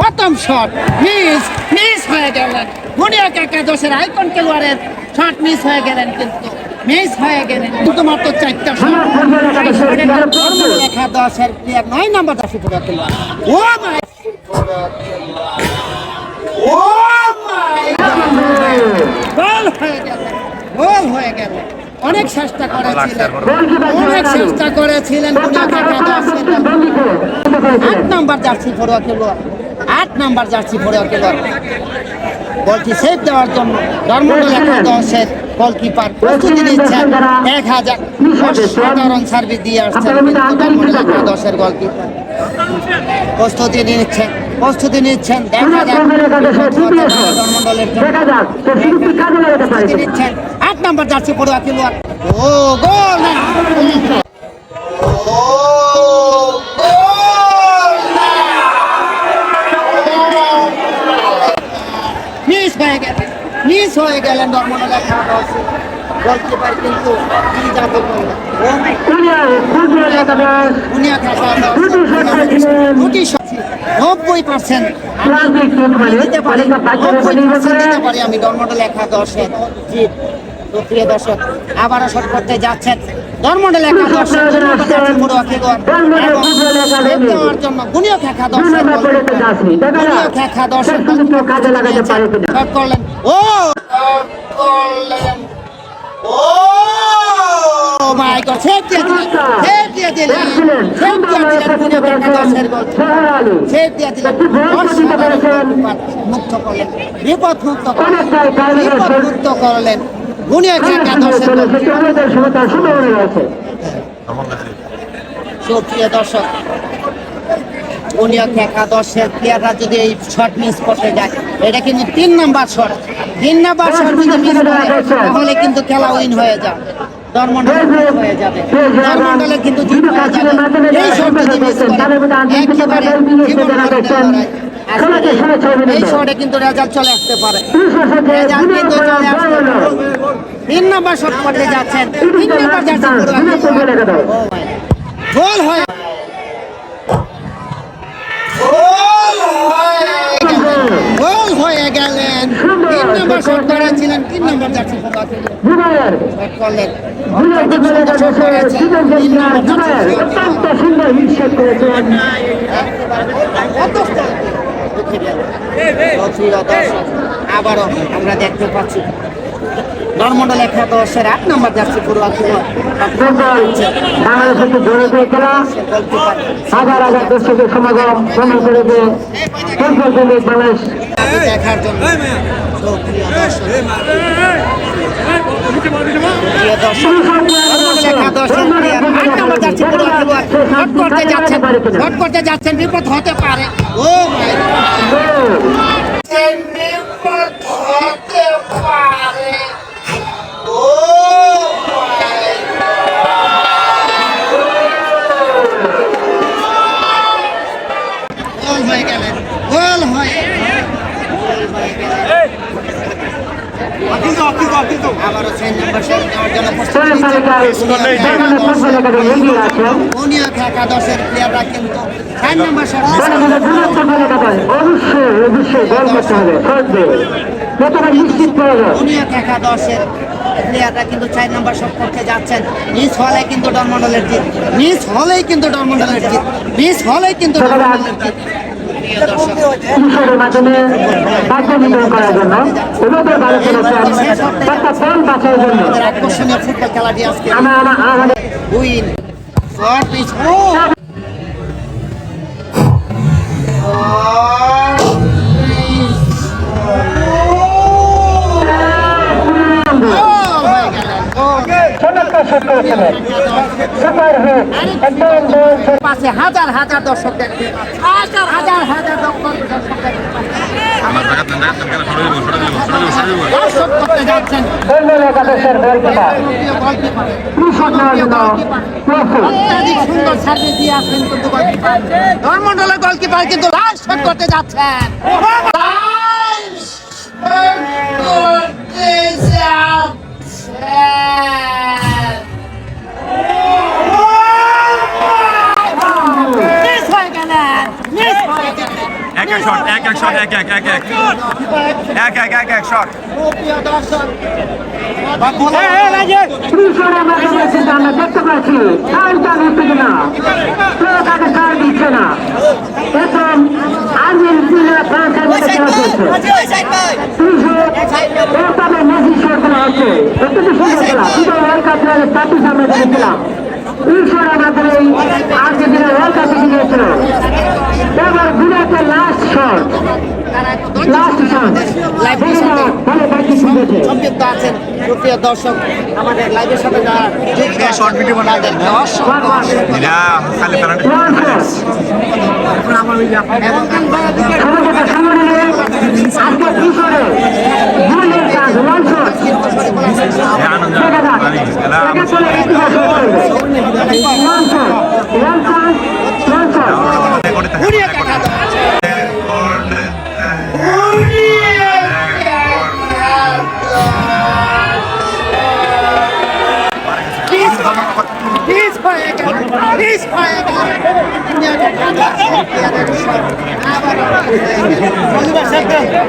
প্রথম shot miss miss হয়ে গেলেন। মুনিয়া কাকা দোষের আইকন খেলোয়াড়ের শট মিস হয়ে গেলেন কিন্তু। মিস হয়ে গেলেন। কিন্তু মাত্র চারটা লেখা দশের প্লেয়ার নয় নাম্বার দশে পুরো খেলোয়াড়। ও মাই ও মাই গোল হয়ে গেল গোল হয়ে গেল অনেক চেষ্টা করেছিলেন। অনেক চেষ্টা করেছিলেন আট নাম্বার জার্সি ফরোয়া খেলোয়াড় আট নাম্বার জার্সি ফরোয়া খেলোয়াড় বলটি সেভ দেওয়ার জন্য ধর্মন্ডল একাদশের গোলকিপার প্রস্তুতি নিচ্ছেন এক হাজার সাধারণ সার্ভিস দিয়ে আসছেন কিন্তু ধর্মন্ডল একাদশের গোলকিপার প্রস্তুতি নিচ্ছেন প্রস্তুতি নিচ্ছেন। দেখা যাক ধর্মন্ডলের জন্য প্রস্তুতি নিচ্ছেন। নাম্বার জার্সি পড়ুয়া খেলোয়াড় ও গোল! মিস হয়ে গেলেন মিস হয়ে গেলেন ধর্মনগর গোলকিপার কিন্তু নব্বই পার্সেন্ট দিতে পারি। নব্বই পার্সেন্ট দিতে পারি আমি ধর্মন্ডল একাদশের জিত তো প্রিয় দর্শক আবারও শট করতে যাচ্ছেন দেওয়ার জন্য গুণীয় একাদশ গুণীয় একাদশ শট করলেন। ও! করলেন ও মাই গড সেভ দিয়ে দিলেন। সেভ দিয়ে দিলেন। সেভ দিয়ে দিলেন গুণীয় একাদশের গোল। সেভ দিয়ে দিলেন। মুক্ত করলেন। বিপদ মুক্ত করলেন। বিপদ মুক্ত করলেন। একাদশের গোল দর্শক উনিও একাদশের প্লেয়াররা যদি এই শট মিস করতে যায় এটা কিন্তু তিন নাম্বার শট। তিন নাম্বার শট যদি মিস করে তাহলে কিন্তু খেলা উইন হয়ে যায় ধর্মন্ডল হয়ে যাবে। ধর্মন্ডলে কিন্তু জিত হয়ে যাবে। এই শট যদি মিস করে একেবারে জীবন এই শটে কিন্তু রেজাল্ট চলে আসতে পারে। রেজাল্ট কিন্তু চলে আসতে পারে। তিন নাম্বার শট করতে যাচ্ছেন তিন নাম্বার যাচ্ছেন গোল হয়ে গোল হয়ে গেলেন। তিন নম্বর শট করেছিলেন তিন নম্বর জার্সি করলেন। অত্যন্ত সুন্দর শট করেছেন। নম্বর আবারও আমরা দেখতে পাচ্ছি। ধর্মন্ডল একাদশের আট নম্বর জার্সি পড়ুয়া ছিল বাংলাদেশ একটি জোরে দিয়ে খেলা। হাজার হাজার দর্শকের সমাগম ভ্রমণ করে দিয়ে ফুটবল প্রেমিক বাংলাদেশ। দেখার জন্য দর্শক। দর্শক ধর্মন্ডল একাদশের player আট নম্বর জার্সি পড়ুয়া খেলোয়াড় যাচ্ছেন করতে যাচ্ছেন বিপদ হতে পারে। ও অবশ্যই অবশ্যই গোল করতে হবে প্রথমে নিশ্চিত প্রয়োজন একাদশের প্লেয়াররা কিন্তু চার নাম্বার করতে যাচ্ছেন মিস হলে কিন্তু ডরমন্ডলের জিত মিস হলেই কিন্তু ডরমন্ডলের জিত মিস হলেই কিন্তু ডরমন্ডলের জিত কিশোরের মাধ্যমে বাক্য নির্ণয় করার জন্য ওদের ভালো করেছেন একটা ফল বাঁচার জন্য। আমরা পাশে হাজার হাজার দর্শক হাজার হাজার হাজার দর্শক ধর্মন্ডলের গোলকিপার। কিন্তু লাস্ট শট করতে যাচ্ছেন। করতে যাচ্ছেন। শট এক এক শট এক এক এক এক এক এক এক এক শট রাজেশ পুলিশ আমরা দেখতে পাচ্ছি না কিন্তু আছেন প্রিয় দর্শক আমাদের লাইভের সাথে যারা শর্ট ভিডিও বানাতে আনন্দ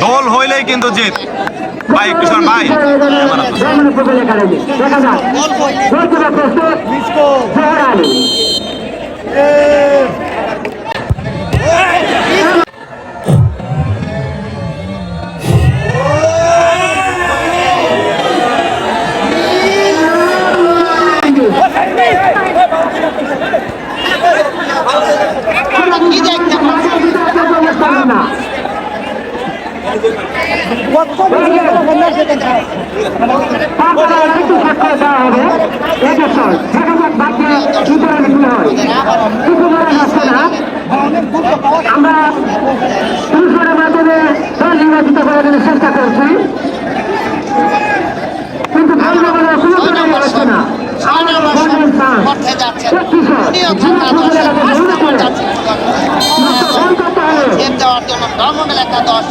দল হইলেই কিন্তু জিত। ভাই কিশোর ভাই। দেখা আমরা পুরুষের মাধ্যমে দল করার চেষ্টা করছি কিন্তু ধন্যবাদ সুযোগ করা যাচ্ছে না দেওয়ার জন্য ব্রাহ্মণ এলাকা দশ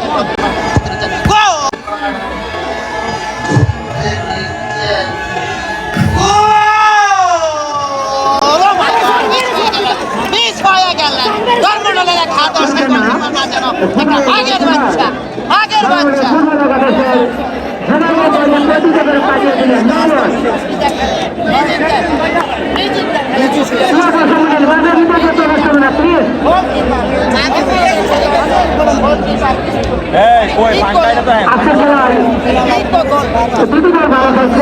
যেন একটা বাঘের বাচ্চা বাঘের বাচ্চা। এই কই ফাঙ্কাই না তো হ্যাঁ দিদি বল ভালো আছে